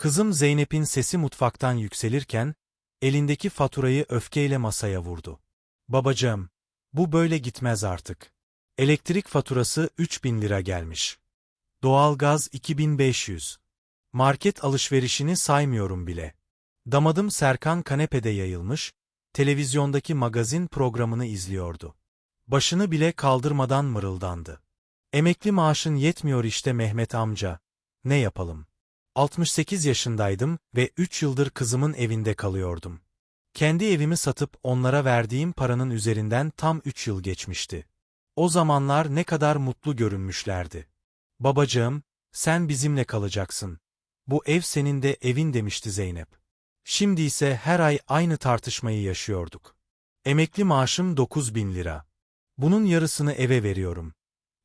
Kızım Zeynep'in sesi mutfaktan yükselirken, elindeki faturayı öfkeyle masaya vurdu. Babacığım, bu böyle gitmez artık. Elektrik faturası 3000 lira gelmiş. Doğalgaz 2500. Market alışverişini saymıyorum bile. Damadım Serkan kanepede yayılmış, televizyondaki magazin programını izliyordu. Başını bile kaldırmadan mırıldandı. Emekli maaşın yetmiyor işte Mehmet amca. Ne yapalım? 68 yaşındaydım ve 3 yıldır kızımın evinde kalıyordum. Kendi evimi satıp onlara verdiğim paranın üzerinden tam 3 yıl geçmişti. O zamanlar ne kadar mutlu görünmüşlerdi. Babacığım, sen bizimle kalacaksın. Bu ev senin de evin demişti Zeynep. Şimdi ise her ay aynı tartışmayı yaşıyorduk. Emekli maaşım 9 bin lira. Bunun yarısını eve veriyorum.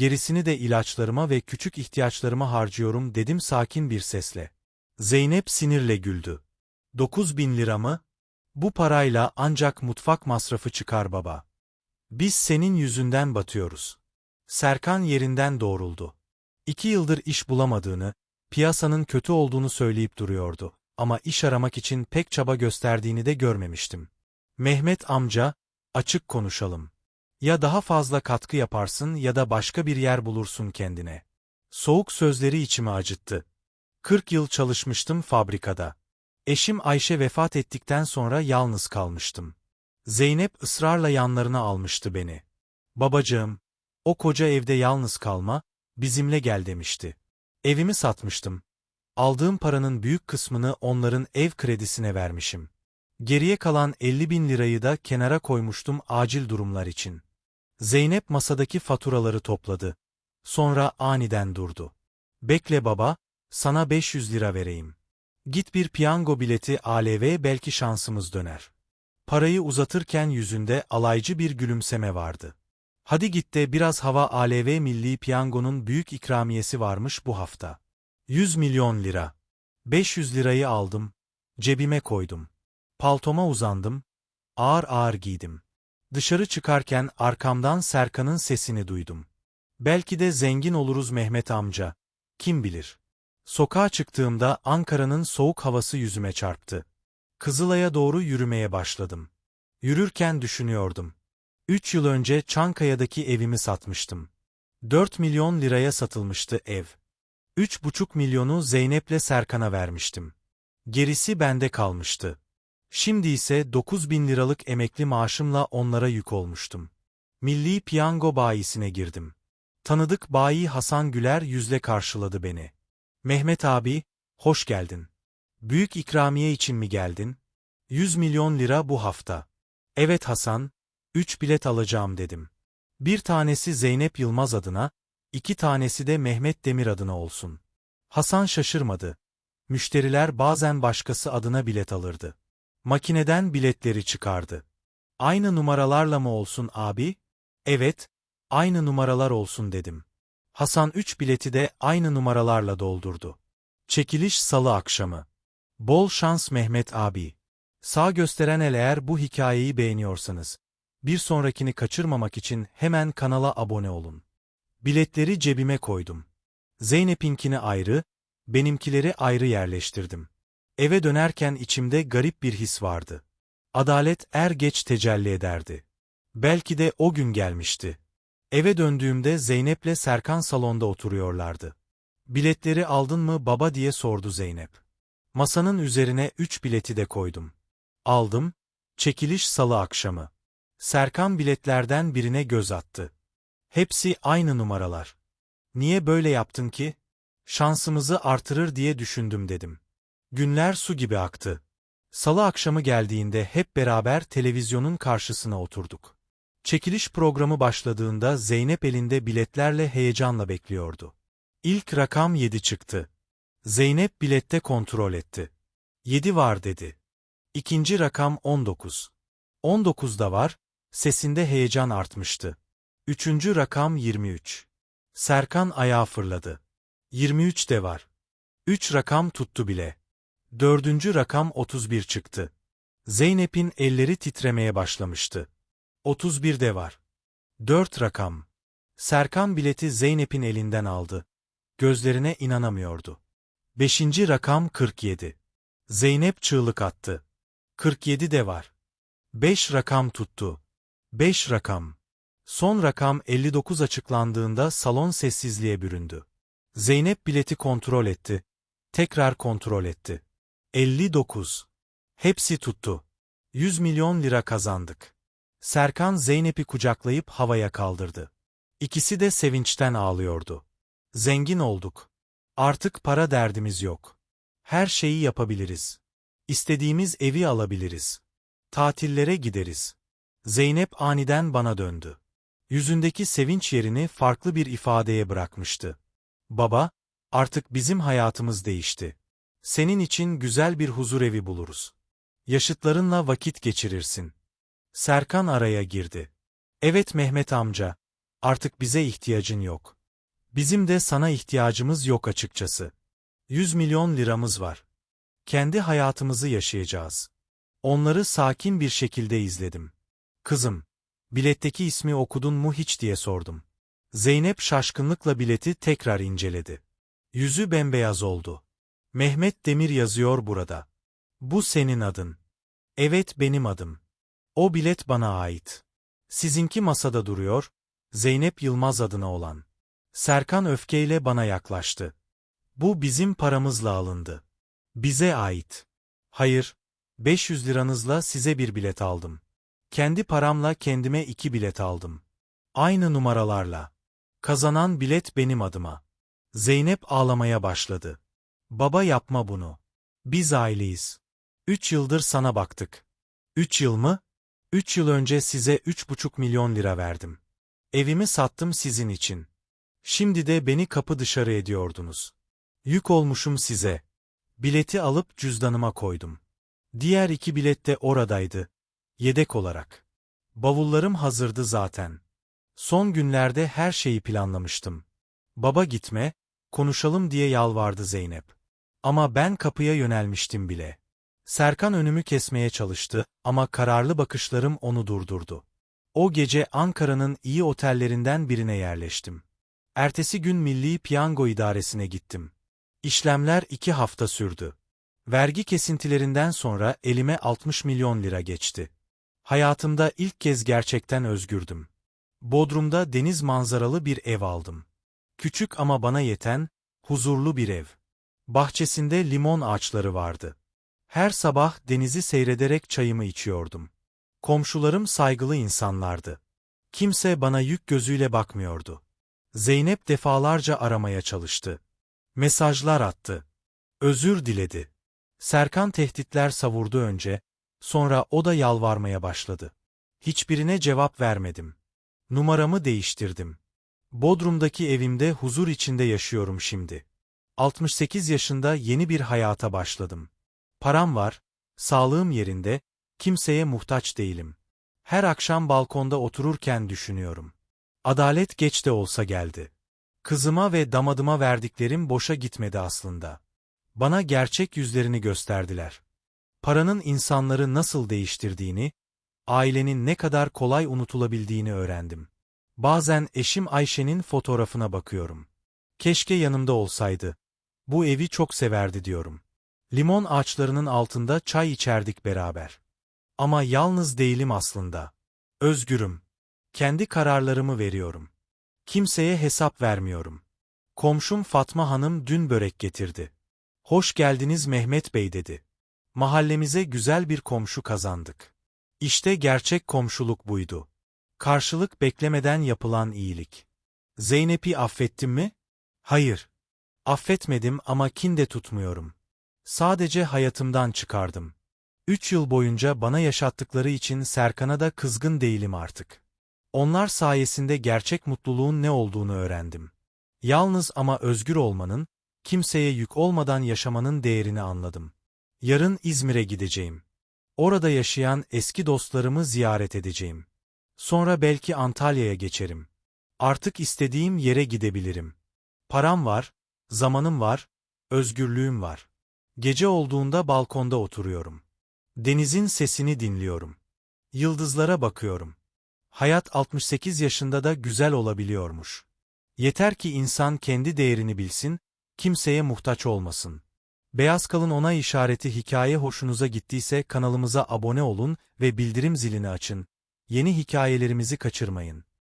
Gerisini de ilaçlarıma ve küçük ihtiyaçlarıma harcıyorum dedim sakin bir sesle. Zeynep sinirle güldü. 9 bin lira mı? Bu parayla ancak mutfak masrafı çıkar baba. Biz senin yüzünden batıyoruz. Serkan yerinden doğruldu. İki yıldır iş bulamadığını, piyasanın kötü olduğunu söyleyip duruyordu. Ama iş aramak için pek çaba gösterdiğini de görmemiştim. Mehmet amca, açık konuşalım. Ya daha fazla katkı yaparsın ya da başka bir yer bulursun kendine. Soğuk sözleri içimi acıttı. 40 yıl çalışmıştım fabrikada. Eşim Ayşe vefat ettikten sonra yalnız kalmıştım. Zeynep ısrarla yanlarına almıştı beni. Babacığım, o koca evde yalnız kalma, bizimle gel demişti. Evimi satmıştım. Aldığım paranın büyük kısmını onların ev kredisine vermişim. Geriye kalan 50 bin lirayı da kenara koymuştum acil durumlar için. Zeynep masadaki faturaları topladı. Sonra aniden durdu. Bekle baba, sana 500 lira vereyim. Git bir piyango bileti ALV belki şansımız döner. Parayı uzatırken yüzünde alaycı bir gülümseme vardı. Hadi git de biraz hava ALV Milli Piyango'nun büyük ikramiyesi varmış bu hafta. 100 milyon lira. 500 lirayı aldım, cebime koydum. Paltoma uzandım, ağır ağır giydim. Dışarı çıkarken arkamdan Serkan'ın sesini duydum. Belki de zengin oluruz Mehmet amca. Kim bilir. Sokağa çıktığımda Ankara'nın soğuk havası yüzüme çarptı. Kızılay'a doğru yürümeye başladım. Yürürken düşünüyordum. Üç yıl önce Çankaya'daki evimi satmıştım. Dört milyon liraya satılmıştı ev. Üç buçuk milyonu Zeynep'le Serkan'a vermiştim. Gerisi bende kalmıştı. Şimdi ise 9 bin liralık emekli maaşımla onlara yük olmuştum. Milli Piyango bayisine girdim. Tanıdık bayi Hasan Güler yüzle karşıladı beni. Mehmet abi, hoş geldin. Büyük ikramiye için mi geldin? 100 milyon lira bu hafta. Evet Hasan, 3 bilet alacağım dedim. Bir tanesi Zeynep Yılmaz adına, iki tanesi de Mehmet Demir adına olsun. Hasan şaşırmadı. Müşteriler bazen başkası adına bilet alırdı. Makineden biletleri çıkardı. Aynı numaralarla mı olsun abi? Evet, aynı numaralar olsun dedim. Hasan üç bileti de aynı numaralarla doldurdu. Çekiliş salı akşamı. Bol şans Mehmet abi. Sağ gösteren el eğer bu hikayeyi beğeniyorsanız, bir sonrakini kaçırmamak için hemen kanala abone olun. Biletleri cebime koydum. Zeynep'inkini ayrı, benimkileri ayrı yerleştirdim. Eve dönerken içimde garip bir his vardı. Adalet er geç tecelli ederdi. Belki de o gün gelmişti. Eve döndüğümde Zeynep'le Serkan salonda oturuyorlardı. Biletleri aldın mı baba diye sordu Zeynep. Masanın üzerine üç bileti de koydum. Aldım, çekiliş salı akşamı. Serkan biletlerden birine göz attı. Hepsi aynı numaralar. Niye böyle yaptın ki? Şansımızı artırır diye düşündüm dedim. Günler su gibi aktı. Salı akşamı geldiğinde hep beraber televizyonun karşısına oturduk. Çekiliş programı başladığında Zeynep elinde biletlerle heyecanla bekliyordu. İlk rakam 7 çıktı. Zeynep bilette kontrol etti. 7 var dedi. İkinci rakam 19. 19 da var, sesinde heyecan artmıştı. Üçüncü rakam 23. Serkan ayağa fırladı. 23 de var. Üç rakam tuttu bile. Dördüncü rakam 31 çıktı. Zeynep'in elleri titremeye başlamıştı. 31 de var. Dört rakam. Serkan bileti Zeynep'in elinden aldı. Gözlerine inanamıyordu. Beşinci rakam 47. Zeynep çığlık attı. 47 de var. 5 rakam tuttu. 5 rakam. Son rakam 59 açıklandığında salon sessizliğe büründü. Zeynep bileti kontrol etti. Tekrar kontrol etti. 59. Hepsi tuttu. 100 milyon lira kazandık. Serkan Zeynep'i kucaklayıp havaya kaldırdı. İkisi de sevinçten ağlıyordu. Zengin olduk. Artık para derdimiz yok. Her şeyi yapabiliriz. İstediğimiz evi alabiliriz. Tatillere gideriz. Zeynep aniden bana döndü. Yüzündeki sevinç yerini farklı bir ifadeye bırakmıştı. Baba, artık bizim hayatımız değişti. Senin için güzel bir huzur evi buluruz. Yaşıtlarınla vakit geçirirsin. Serkan araya girdi. Evet Mehmet amca, artık bize ihtiyacın yok. Bizim de sana ihtiyacımız yok açıkçası. 100 milyon liramız var. Kendi hayatımızı yaşayacağız. Onları sakin bir şekilde izledim. Kızım, biletteki ismi okudun mu hiç diye sordum. Zeynep şaşkınlıkla bileti tekrar inceledi. Yüzü bembeyaz oldu. Mehmet Demir yazıyor burada. Bu senin adın. Evet benim adım. O bilet bana ait. Sizinki masada duruyor, Zeynep Yılmaz adına olan. Serkan öfkeyle bana yaklaştı. Bu bizim paramızla alındı. Bize ait. Hayır, 500 liranızla size bir bilet aldım. Kendi paramla kendime iki bilet aldım. Aynı numaralarla. Kazanan bilet benim adıma. Zeynep ağlamaya başladı. Baba yapma bunu. Biz aileyiz. Üç yıldır sana baktık. Üç yıl mı? Üç yıl önce size üç buçuk milyon lira verdim. Evimi sattım sizin için. Şimdi de beni kapı dışarı ediyordunuz. Yük olmuşum size. Bileti alıp cüzdanıma koydum. Diğer iki bilet de oradaydı. Yedek olarak. Bavullarım hazırdı zaten. Son günlerde her şeyi planlamıştım. Baba gitme, konuşalım diye yalvardı Zeynep. Ama ben kapıya yönelmiştim bile. Serkan önümü kesmeye çalıştı ama kararlı bakışlarım onu durdurdu. O gece Ankara'nın iyi otellerinden birine yerleştim. Ertesi gün Milli Piyango İdaresi'ne gittim. İşlemler iki hafta sürdü. Vergi kesintilerinden sonra elime 60 milyon lira geçti. Hayatımda ilk kez gerçekten özgürdüm. Bodrum'da deniz manzaralı bir ev aldım. Küçük ama bana yeten, huzurlu bir ev. Bahçesinde limon ağaçları vardı. Her sabah denizi seyrederek çayımı içiyordum. Komşularım saygılı insanlardı. Kimse bana yük gözüyle bakmıyordu. Zeynep defalarca aramaya çalıştı. Mesajlar attı. Özür diledi. Serkan tehditler savurdu önce, sonra o da yalvarmaya başladı. Hiçbirine cevap vermedim. Numaramı değiştirdim. Bodrum'daki evimde huzur içinde yaşıyorum şimdi. 68 yaşında yeni bir hayata başladım. Param var, sağlığım yerinde, kimseye muhtaç değilim. Her akşam balkonda otururken düşünüyorum. Adalet geç de olsa geldi. Kızıma ve damadıma verdiklerim boşa gitmedi aslında. Bana gerçek yüzlerini gösterdiler. Paranın insanları nasıl değiştirdiğini, ailenin ne kadar kolay unutulabildiğini öğrendim. Bazen eşim Ayşe'nin fotoğrafına bakıyorum. Keşke yanımda olsaydı. Bu evi çok severdi diyorum. Limon ağaçlarının altında çay içerdik beraber. Ama yalnız değilim aslında. Özgürüm. Kendi kararlarımı veriyorum. Kimseye hesap vermiyorum. Komşum Fatma Hanım dün börek getirdi. Hoş geldiniz Mehmet Bey dedi. Mahallemize güzel bir komşu kazandık. İşte gerçek komşuluk buydu. Karşılık beklemeden yapılan iyilik. Zeynep'i affettim mi? Hayır. Affetmedim ama kin de tutmuyorum. Sadece hayatımdan çıkardım. Üç yıl boyunca bana yaşattıkları için Serkan'a da kızgın değilim artık. Onlar sayesinde gerçek mutluluğun ne olduğunu öğrendim. Yalnız ama özgür olmanın, kimseye yük olmadan yaşamanın değerini anladım. Yarın İzmir'e gideceğim. Orada yaşayan eski dostlarımı ziyaret edeceğim. Sonra belki Antalya'ya geçerim. Artık istediğim yere gidebilirim. Param var, zamanım var, özgürlüğüm var. Gece olduğunda balkonda oturuyorum. Denizin sesini dinliyorum. Yıldızlara bakıyorum. Hayat 68 yaşında da güzel olabiliyormuş. Yeter ki insan kendi değerini bilsin, kimseye muhtaç olmasın. Beyaz kalın onay işareti hikaye hoşunuza gittiyse kanalımıza abone olun ve bildirim zilini açın. Yeni hikayelerimizi kaçırmayın.